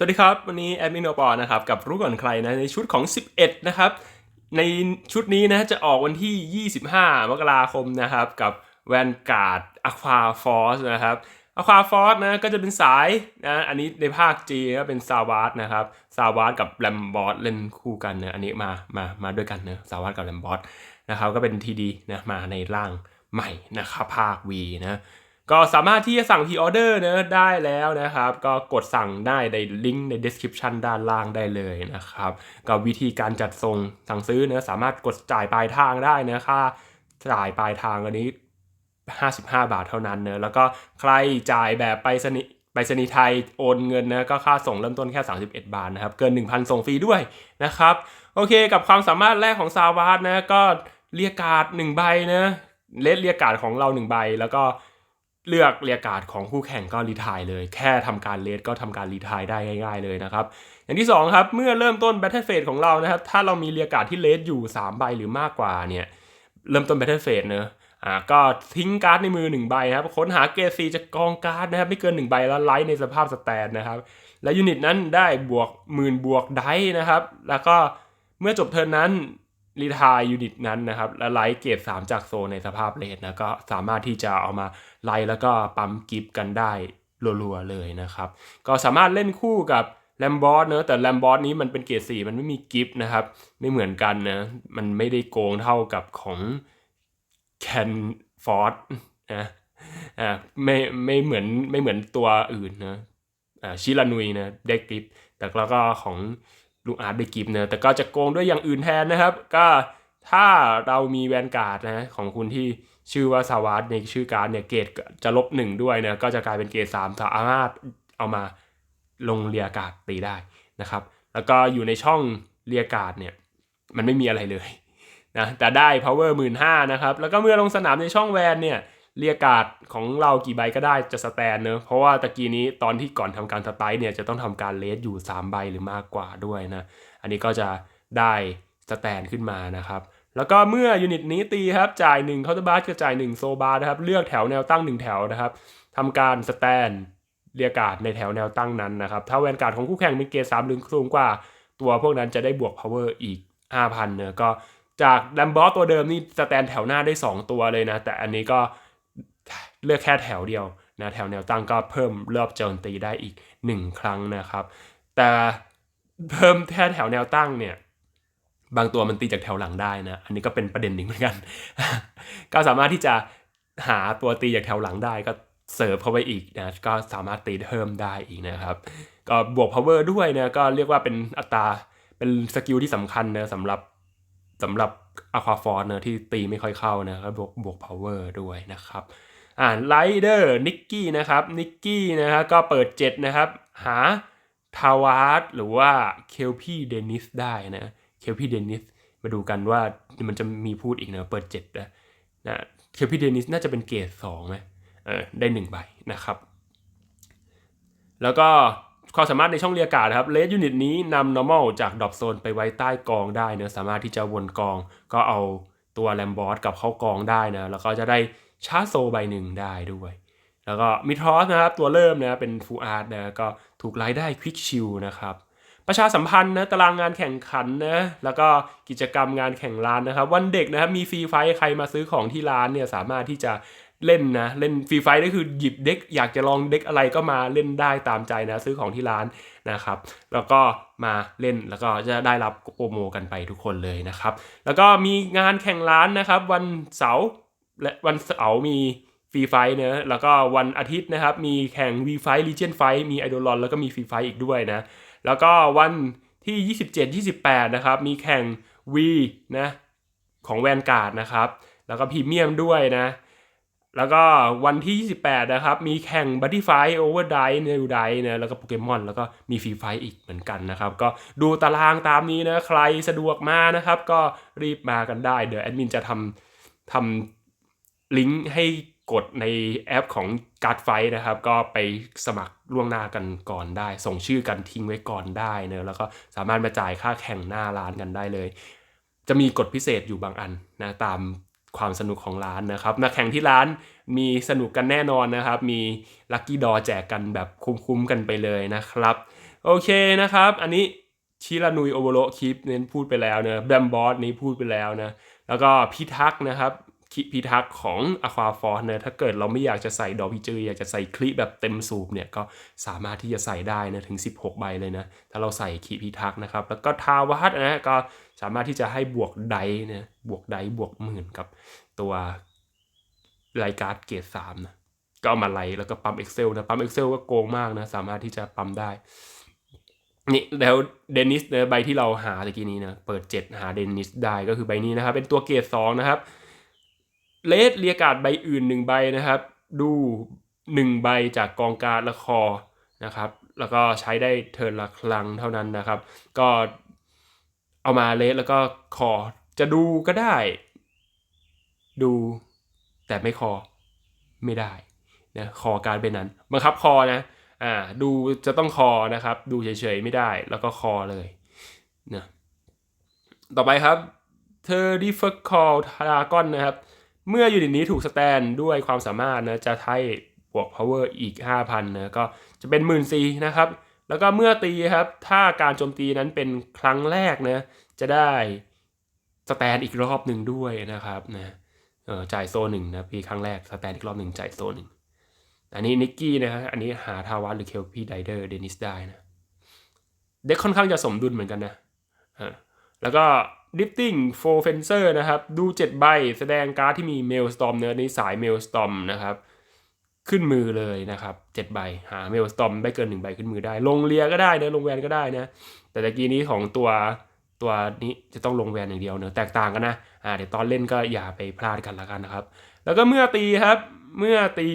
สวัสดีครับ วันนี้แอดมินโอปอนะครับ กับรู้ก่อนใครนะในชุดของ 11 นะครับ ในชุดนี้นะจะออกวันที่ 25 มกราคมนะครับ กับแวนการ์ดอะควาฟอสนะครับอะควาฟอสนะก็จะเป็นสายนะอันนี้ในภาค G ก็เป็นซาวาร์นะครับซาวาร์กับแลมบอสเล่นคู่กันนะอันนี้มามามาด้วยกันนะซาวาร์กับแลมบอสนะครับก็เป็นทีดีนะมาในร่างใหม่นะครับภาค V นะ ก็สามารถที่จะสั่งพ r ออเดอร์นะได้แล้วนะครับ ก็กดสั่งได้ในลิงก์ใน description ด้านล่างได้เลยนะครับ ก็วิธีการจัดส่งสั่งซื้อนะสามารถกดจ่ายปลายทางได้นะค่าจ่ายปลายทางอันนี้ 55 บาทเท่านั้นเนะแล้วก็ใครจ่ายแบบไปสนิไปสนีไทยโอนเงินนะก็ค่าส่งเริ่มต้นแค่ 31 บาทนะครับ เกิน 1,000 ส่งฟรีด้วยนะครับ โอเคกับความสามารถแรกของซาวาร์นะก็เรียกการ์ด1ใบนะเลสเรียกการ์ดของเรา 1 ใบแล้วก็ เลือกเรียกาดของคู่แข่งก็รีทายเลย แค่ทำการเลสก็ทำการรีทายได้ง่ายๆเลยนะครับ อย่างที่ 2 ครับ เมื่อเริ่มต้น Battle Phase ของเรานะครับ ถ้าเรามีเรียกาดที่เลสอยู่ 3 ใบหรือมากกว่าเนี่ย เริ่มต้น Battle Phase เนอะอ่าก็ทิ้งการ์ดในมือ 1 ใบครับ ค้นหาเกรซีจากกองการ์ดนะครับ ไม่เกิน 1 ใบแล้วไลท์ในสภาพสแตนนะครับ และยูนิตนั้นได้บวกหมื่นบวกได้นะครับ แล้วก็เมื่อจบเทิร์นนั้น รีทายยูนิตนั้นนะครับและไลท์เกรด3จากโซในสภาพเลสนะก็สามารถที่จะเอามาไลท์แล้วก็ปั๊มกิฟต์กันได้รัวๆเลยนะครับ ก็สามารถเล่นคู่กับแลมบอสเนอะแต่แลมบอสนี้มันเป็นเกรด4มันไม่มีกิฟต์นะครับ ไม่เหมือนกันนะมันไม่ได้โกงเท่ากับของแคนฟอร์ดนะอ่าไม่ไม่เหมือนไม่เหมือนตัวอื่นนะอ่าชิรานุยนะได้กิฟต์แต่แล้วก็ของ ลูกอาร์ตได้กิฟต์นะแต่ก็จะโกงด้วยอย่างอื่นแทนนะครับ ก็ถ้าเรามีแวนการ์ดนะของคุณที่ชื่อว่าสวัสดในชื่อการ์ดเนี่ยเกรดจะลบหนึ่งด้วยนะก็จะกลายเป็นเกรดสามสามารถเอามาลงเรียการ์ดตีได้นะครับ แล้วก็อยู่ในช่องเรียการ์ดเนี่ยมันไม่มีอะไรเลยนะแต่ได้ power 1 5ื่นนะครับ แล้วก็เมื่อลงสนามในช่องแวนเนี่ย เรียการ์ดของเรากี่ใบก็ได้จะสแตนเนอะเพราะว่าตะกี้นี้ตอนที่ก่อนทำการสไตล์เนี่ยจะต้องทำการเลสอยู่ 3 ใบหรือมากกว่าด้วยนะ อันนี้ก็จะได้สแตนขึ้นมานะครับ แล้วก็เมื่อยูนิตนี้ตีครับจ่าย1เคาน์เตอร์บาร์ก็จ่าย 1 โซบาร์นะครับ เลือกแถวแนวตั้ง 1 แถวนะครับทำการสแตนเรียการ์ดในแถวแนวตั้งนั้นนะครับ ถ้าแวนการ์ดของคู่แข่งเป็นเกรดสามหรือสูงกว่า ตัวพวกนั้นจะได้บวก power อีก 5,000เนอะก็จากแลมบอสตัวเดิมนี่สแตนแถวหน้าได้ 2 ตัวเลยนะ แต่อันนี้ก็ เลือกแค่แถวเดียวนะแถวแนวตั้งก็เพิ่มรอบโจมตีได้อีก 1 ครั้งนะครับ แต่เพิ่มแค่แถวแนวตั้งเนี่ยบางตัวมันตีจากแถวหลังได้นะ อันนี้ก็เป็นประเด็นหนึ่งเหมือนกัน ก็สามารถที่จะหาตัวตีจากแถวหลังได้ก็เสิร์ฟเข้าไปอีกนะ ก็สามารถตีเพิ่มได้อีกนะครับ ก็บวก power ด้วยนะ ก็เรียกว่าเป็นอัตรา เป็นสกิลที่สำคัญนะสำหรับสำหรับอะควาฟอร์นะที่ตีไม่ค่อยเข้านะก็บวกบวก power ด้วยนะครับ อ่าไลเดอร์นิกกี้นะครับนิกกี้นะครับก็เปิด 7 นะครับ หาทาวาร์ดหรือว่าเคลพี่เดนิสได้นะเคลพี่เดนิสมาดูกันว่ามันจะมีพูดอีกนะเปิด7นะนะเคลพี่เดนิสน่าจะเป็นเกรด2ไหมเออได้ 1 ใบนะครับ แล้วก็ความสามารถในช่องเรียการ์ดครับเลสยูนิตนี้นำ normal จากดรอปโซนไปไว้ใต้กองได้นะสามารถที่จะวนกองก็เอาตัวแลมบอสกับเข้ากองได้นะแล้วก็จะได้ ชาร์จโซใบหนึ่งได้ด้วย แล้วก็มิทรอสนะครับตัวเริ่มนะเป็นฟูอาร์ตนะก็ถูกไล่ได้ควิกชิลนะครับประชาสัมพันธ์นะตารางงานแข่งขันนะแล้วก็กิจกรรมงานแข่งร้านนะครับ วันเด็กนะครับมีฟรีไฟใครมาซื้อของที่ร้านเนี่ยสามารถที่จะเล่นนะเล่นฟรีไฟก็คือหยิบเด็ก อยากจะลองเด็กอะไรก็มาเล่นได้ตามใจนะซื้อของที่ร้านนะครับ แล้วก็มาเล่นแล้วก็จะได้รับโปรโมกันไปทุกคนเลยนะครับ แล้วก็มีงานแข่งร้านนะครับ วันเสาร์ และวันเสาร์มีฟรีไฟเนะแล้วก็วันอาทิตย์นะครับ มีแข่ง V ไฟลีเจนไฟมีไอดอลลอนแล้วก็มีฟรีไฟอีกด้วยนะ แล้วก็วันที่ 27 28 นะครับ มีแข่ง V นะ ของแวนการ์ดนะครับ แล้วก็พรีเมียมด้วยนะ แล้วก็วันที่ 28 นะครับ มีแข่งบัตตี้ไฟโอเวอร์ไดเนลไดนะแล้วก็โปเกมอนแล้วก็มีฟรีไฟอีกเหมือนกันนะครับ ก็ดูตารางตามนี้นะ ใครสะดวกมานะครับ ก็รีบมากันได้ เดี๋ยวแอดมินจะทำทำ ลิงก์ให้กดในแอปของการ์ดไฟนะครับ ก็ไปสมัครล่วงหน้ากันก่อนได้ ส่งชื่อกันทิ้งไว้ก่อนได้เนอะแล้วก็สามารถมาจ่ายค่าแข่งหน้าร้านกันได้เลย จะมีกฎพิเศษอยู่บางอันนะตามความสนุกของร้านนะครับนักแข่งที่ร้านมีสนุกกันแน่นอนนะครับ มีลัคกี้ดอแจกกันแบบคุ้มๆกันไปเลยนะครับ โอเคนะครับ อันนี้ชิรานุยโอโบโรคลิปเน้นพูดไปแล้วเนะแบมบอสนี้พูดไปแล้วนะแล้วก็พิทักษ์นะครับ พิทักษ์ของอควาฟอร์เนะถ้าเกิดเราไม่อยากจะใส่ดอกพิจืออยากจะใส่คลิแบบเต็มสูบเนี่ยก็สามารถที่จะใส่ได้นะถึง 16 ใบเลยนะ ถ้าเราใส่คีพิทักษ์นะครับ แล้วก็ทาวัตนะก็สามารถที่จะให้บวกไดนะบวกไดบวกหมื่นกับตัวรายการ์ดเกรดสามนะก็มาไล่แล้วก็ปั๊ม Excel นะปั๊ม Excel ก็โกงมากนะ สามารถที่จะปั๊มได้ นี่แล้วเดนิสเนี่ยใบที่เราหาตะกี้นี้นะเปิด 7 หาเดนิสได้ก็คือใบนี้นะครับ เป็นตัวเกรด2นะครับ เลสเรียกาดใบอื่น1ใบนะครับ ดู1ใบจากกองการละคอนะครับแล้วก็ใช้ได้เทิร์นละครั้งเท่านั้นนะครับ ก็เอามาเลสแล้วก็คอจะดูก็ได้ ดูแต่ไม่คอไม่ได้นะคอการเป็นนั้นบังคับคอนะอ่าดูจะต้องคอนะครับ ดูเฉยๆไม่ได้แล้วก็คอเลยนะต่อไปครับเทอร์ดิฟคอลทารากอนนะครับ เมื่อยูนิตนี้ถูกสแตนด้วยความสามารถนะจะให้บวก power อีก 5,000นะก็จะเป็นหมื่นซีนะครับ แล้วก็เมื่อตีครับ ถ้าการโจมตีนั้นเป็นครั้งแรกนะจะได้สแตนอีกรอบหนึ่งด้วยนะครับนะเออจ่ายโซหนึ่งนะปีครั้งแรกสแตนอีกรอบหนึ่งจ่ายโซหนึ่งอันนี้นิกกี้นะครับอันนี้หาทาวัตหรือเคลพี่ไดเดอร์เดนิสได้นะเด็กค่อนข้างจะสมดุลเหมือนกันนะแล้วก็ ดิฟติ้งโฟเฟนเซอร์นะครับ ดู 7 ใบ แสดงการ์ดที่มีเมลสตอมเนื้อในสายเมลสตอมนะครับ ขึ้นมือเลยนะครับ 7 ใบ หาเมลสตอมได้เกิน 1 ใบขึ้นมือได้ ลงเลียก็ได้นะ ลงแวนก็ได้นะ แต่ตะกี้นี้ของตัวตัวนี้จะต้องลงแวนอย่างเดียวเนอะแตกต่างกันนะ อ่า เดี๋ยวตอนเล่นก็อย่าไปพลาดกันละกันนะครับ แล้วก็เมื่อตีครับ เมื่อตี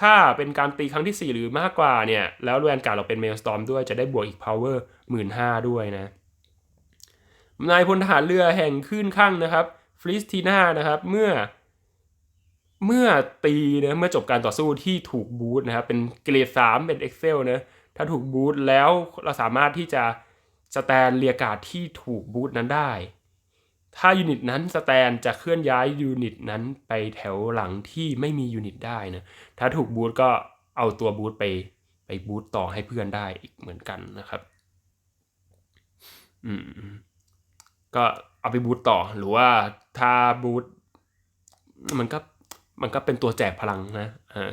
ถ้าเป็นการตีครั้งที่ 4 หรือมากกว่าเนี่ย แล้วแวนการ์ดเราเป็นเมลสตอมด้วยจะได้บวกอีก power 1 5ื่นด้วยนะ นายพลทหารเรือแห่งขึ้นข้างนะครับฟริสทีน่านะครับเมื่อ เมื่อตีนะเมื่อจบการต่อสู้ที่ถูกบูทนะครับเป็นเกรด3เป็น Excel นะถ้าถูกบูทแล้วเราสามารถที่จะสแตนเรียการ์ดที่ถูกบูทนั้นได้ ถ้ายูนิตนั้นสแตนจะเคลื่อนย้ายยูนิตนั้นไปแถวหลังที่ไม่มียูนิตได้นะถ้าถูกบูทก็เอาตัวบูทไปไปบูทต่อให้เพื่อนได้อีกเหมือนกันนะครับ อืม ก็เอาไปบูทต่อหรือว่าถ้าบูทมันก็มันก็เป็นตัวแจกพลังนะเออ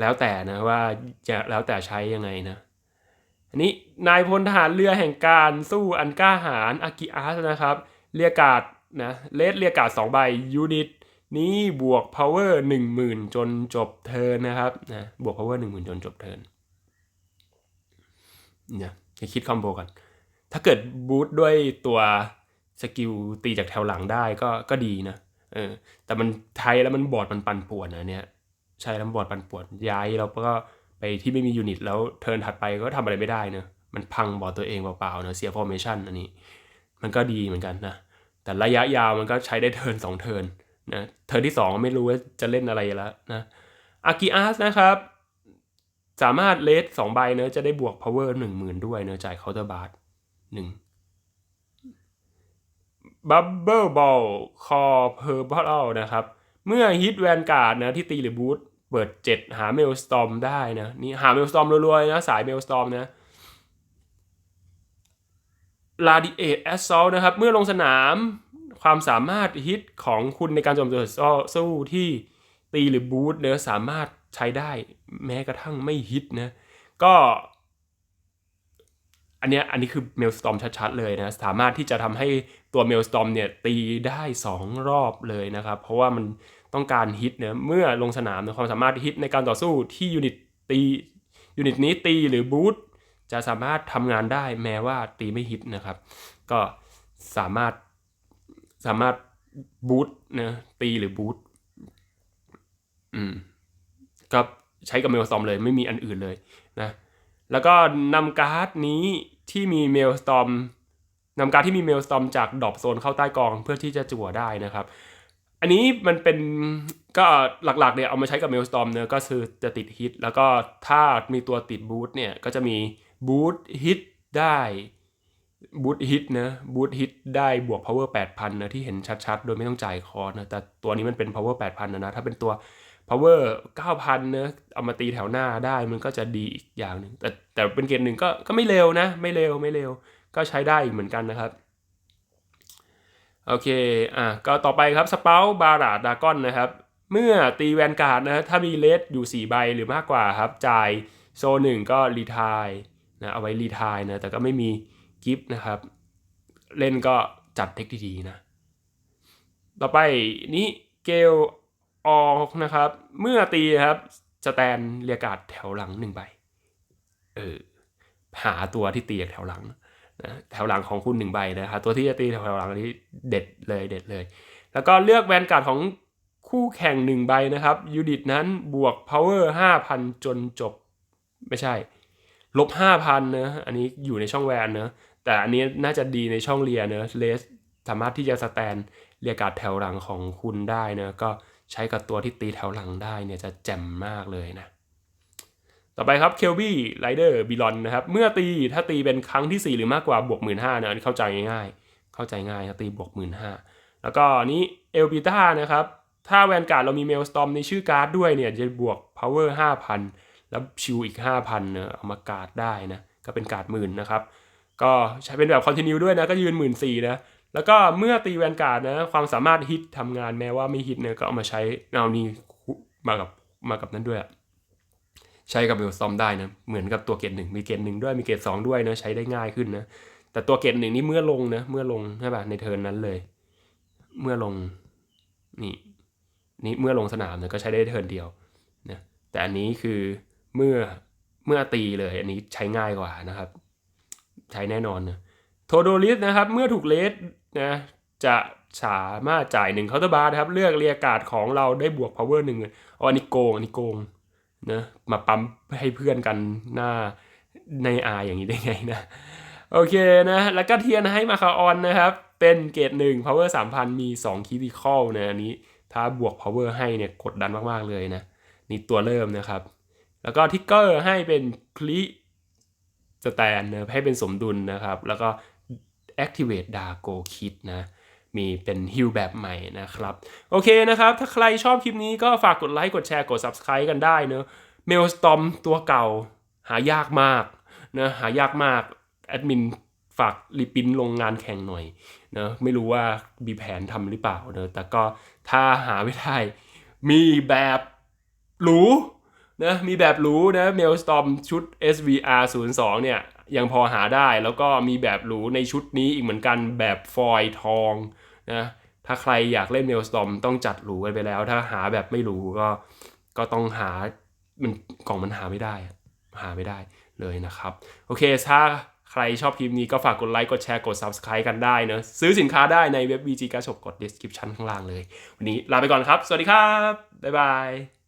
แล้วแต่นะว่าจะแล้วแต่ใช้ยังไงนะอันนี้นายพลทหารเรือแห่งการสู้อันกล้าหาญอากิอาสนะครับ เรียกกาดนะเลสเรียกกาดสองใบยูนิตนี้บวก power 10,000 จนจบเทินนะครับนะบวก power 10,000 จนจบเทินเนี่ยคิดคอมโบกัน ถ้าเกิดบูทด้วยตัว สกิลตีจากแถวหลังได้ก็ก็ดีนะเออแต่มันไทยแล้วมันบอร์ดมันปันป่วนนะเนี่ยใช่แล้วบอร์ดปันป่วนย้ายแล้วก็ไปที่ไม่มียูนิตแล้วเทิร์นถัดไปก็ทำอะไรไม่ได้เนะมันพังบอร์ดตัวเองเปล่าๆเนะเสียฟอร์เมชันอันนี้ มันก็ดีเหมือนกันนะแต่ระยะยาวมันก็ใช้ได้เทิร์นสองเทิร์นนะเทิร์นที่สองไม่รู้ว่าจะเล่นอะไรแล้วนะอากิอาสนะครับสามารถเลสสองใบเนอะจะได้บวก power หนึ่งหมื่นด้วยเนอะจ่ายเคาน์เตอร์ บับเบิลบอลคอเพอร์บอลนะครับ เมื่อฮิตแวนการ์ดนะที่ตีหรือบูทเปิด 7 หาเมลสตอมได้นะ นี่หาเมลสตอมรัวๆนะ สายเมลสตอมนะ r a d i a t e Assault นะครับ เมื่อลงสนามความสามารถฮิตของคุณในการโจมตีสู้ที่ตีหรือบูทเนื้อสามารถใช้ได้แม้กระทั่งไม่ฮิตนะ ก็ อันเนี้ยอันนี้คือเมลสตอมชัดๆเลยนะ สามารถที่จะทำให้ตัวเมลสตอมเนี่ยตีได้ 2 รอบเลยนะครับ เพราะว่ามันต้องการฮิตเนี่ยเมื่อลงสนามความสามารถฮิตในการต่อสู้ที่ยูนิตตียูนิตนี้ตีหรือบูทจะสามารถทำงานได้แม้ว่าตีไม่ฮิตนะครับ ก็สามารถสามารถบูทนะตีหรือบูทอืมก็ใช้กับเมลสตอมเลยไม่มีอันอื่นเลยนะ แล้วก็นำการ์ดนี้ ที่มีเมลสตอมนำการที่มีเมลสตอมจากดอปโซนเข้าใต้กองเพื่อที่จะจั่วได้นะครับ อันนี้มันเป็นก็หลักๆเนี่ยเอามาใช้กับเมลสตอมเนอะก็คือจะติดฮิตแล้วก็ถ้ามีตัวติดบูทเนี่ยก็จะมีบูทฮิตได้บูทฮิตนะบูทฮิตได้บวก power 8,000นะที่เห็นชัดๆ โดยไม่ต้องจ่ายคอร์สนะแต่ตัวนี้มันเป็น power 8,000นะนะถ้าเป็นตัว power 9,000เนอะเอามาตีแถวหน้าได้มันก็จะดีอีกอย่างหนึ่งแต่แต่เป็นเกรดหนึ่งก็ก็ไม่เร็วนะ ไม่เร็วไม่เร็ว ก็ใช้ได้อีกเหมือนกันนะครับ โอเคอะก็ต่อไปครับสเปาบาราดากอนนะครับ เมื่อตีแวนการ์ดนะถ้ามีเลสอยู่ 4 ใบหรือมากกว่าครับ จ่ายโซหนึ่งก็รีทายนะเอาไว้รีทายนะแต่ก็ไม่มีกิฟต์นะครับ เล่นก็จัดเทคดีๆนะ ต่อไปนี้เกล ออกนะครับ เมื่อตีครับสแตนเรียการ์ดแถวหลังหนึ่งใบเออหาตัวที่ตีจากแถวหลังนะแถวหลังของคุณหนึ่งใบนะครับตัวที่จะตีแถวหลังนี้เด็ดเลยเด็ดเลย แล้วก็เลือกแวนการ์ดของคู่แข่งหนึ่งใบนะครับยูนิตนั้นบวก power 5,000 จนจบไม่ใช่ ลบ 5,000นะอันนี้อยู่ในช่องแวนเนะแต่อันนี้น่าจะดีในช่องเลียเนะเลสสามารถที่จะสแตนเรียกการ์ดแถวหลังของคุณได้นะก็ ใช้กับตัวที่ตีแถวหลังได้เนี่ยจะแจ่มมากเลยนะ ต่อไปครับเคลบี้ไรเดอร์บิลอนนะครับ เมื่อตีถ้าตีเป็นครั้งที่ 4 หรือมากกว่าบวกหมื่นห้านะอันนี้เข้าใจง่ายๆ เข้าใจง่ายถ้าตีบวกหมื่นห้าแล้วก็นนี้เอลบิต้านะครับถ้าแวนการ์ดเรามีเมลสตอมในชื่อการ์ดด้วยเนี่ยจะบวก power 5,000 แล้วชิวอีก 5,000เนอะเอามาการ์ดได้นะ ก็เป็นการ์ดหมื่นนะครับ ก็ใช้เป็นแบบคอนติเนียด้วยนะ ก็ยืนหมื่นสี่นะ แล้วก็เมื่อตีแวนการ์ดนะความสามารถฮิตทำงานแม้ว่าไม่ฮิตเนี่ยก็เอามาใช้เอานี่มากับมากับนั้นด้วยใช้กับเวลซอมได้นะเหมือนกับตัวเกรดหนึ่งมีเกรดหนึ่งด้วยมีเกรดสองด้วยนะใช้ได้ง่ายขึ้นนะแต่ตัวเกรดหนึ่งนี่เมื่อลงนะเมื่อลงใช่ป่ะในเทิร์นนั้นเลย เมื่อลงนี่นี่เมื่อลงสนามเนี่ยก็ใช้ได้เทิร์นเดียวนะแต่อันนี้คือเมื่อเมื่อตีเลยอันนี้ใช้ง่ายกว่านะครับ ใช้แน่นอนนะโทโดลิสนะครับ เมื่อถูกเลส นะจะสามารถจ่ายหนึ่งเคาน์เตอร์บาร์นะครับ เลือกเรียการ์ดของเราได้บวก power หนึ่งอ๋ออันนี้โกงอันนี้โกงนะมาปั๊มให้เพื่อนกันหน้าในอาอย่างนี้ได้ไงนะ โอเคนะ แล้วก็เทียนให้มาคาออนนะครับ เป็นเกรดหนึ่ง power 3,000มี2 critical นะอันนี้ถ้าบวก power ให้เนี่ยกดดันมากๆเลยนะ นี่ตัวเริ่มนะครับ แล้วก็ทิกเกอร์ให้เป็นคลิสแตนนะให้เป็นสมดุลนะครับ แล้วก็ activate Dargo Kit นะ มีเป็นฮิลแบบใหม่นะครับ โอเคนะครับ ถ้าใครชอบคลิปนี้ก็ฝากกดไลค์กดแชร์กด Subscribe กันได้เนอะเมลสตอมตัวเก่าหายากมากนะหายากมาก แอดมินฝากรีปินลงงานแข่งหน่อยนะไม่รู้ว่ามีแผนทำหรือเปล่าเนอะแต่ก็ถ้าหาไม่ได้มีแบบหรูนะมีแบบหรูนะเมลสตอมชุด SVR 02เนี่ย ยังพอหาได้แล้วก็มีแบบหรูในชุดนี้อีกเหมือนกันแบบฟอยทองนะถ้าใครอยากเล่นเมลสตอมต้องจัดหรูกันไปแล้ว ถ้าหาแบบไม่หรูก็ก็ต้องหามันกล่องมันหาไม่ได้ หาไม่ได้เลยนะครับ โอเคถ้าใครชอบคลิปนี้ก็ฝากกดไลค์กดแชร์กด Subscribe กันได้เนอะซื้อสินค้าได้ในเว็บ VG กระชกกด description ข้างล่างเลย วันนี้ลาไปก่อนครับ สวัสดีครับ บ๊ายบาย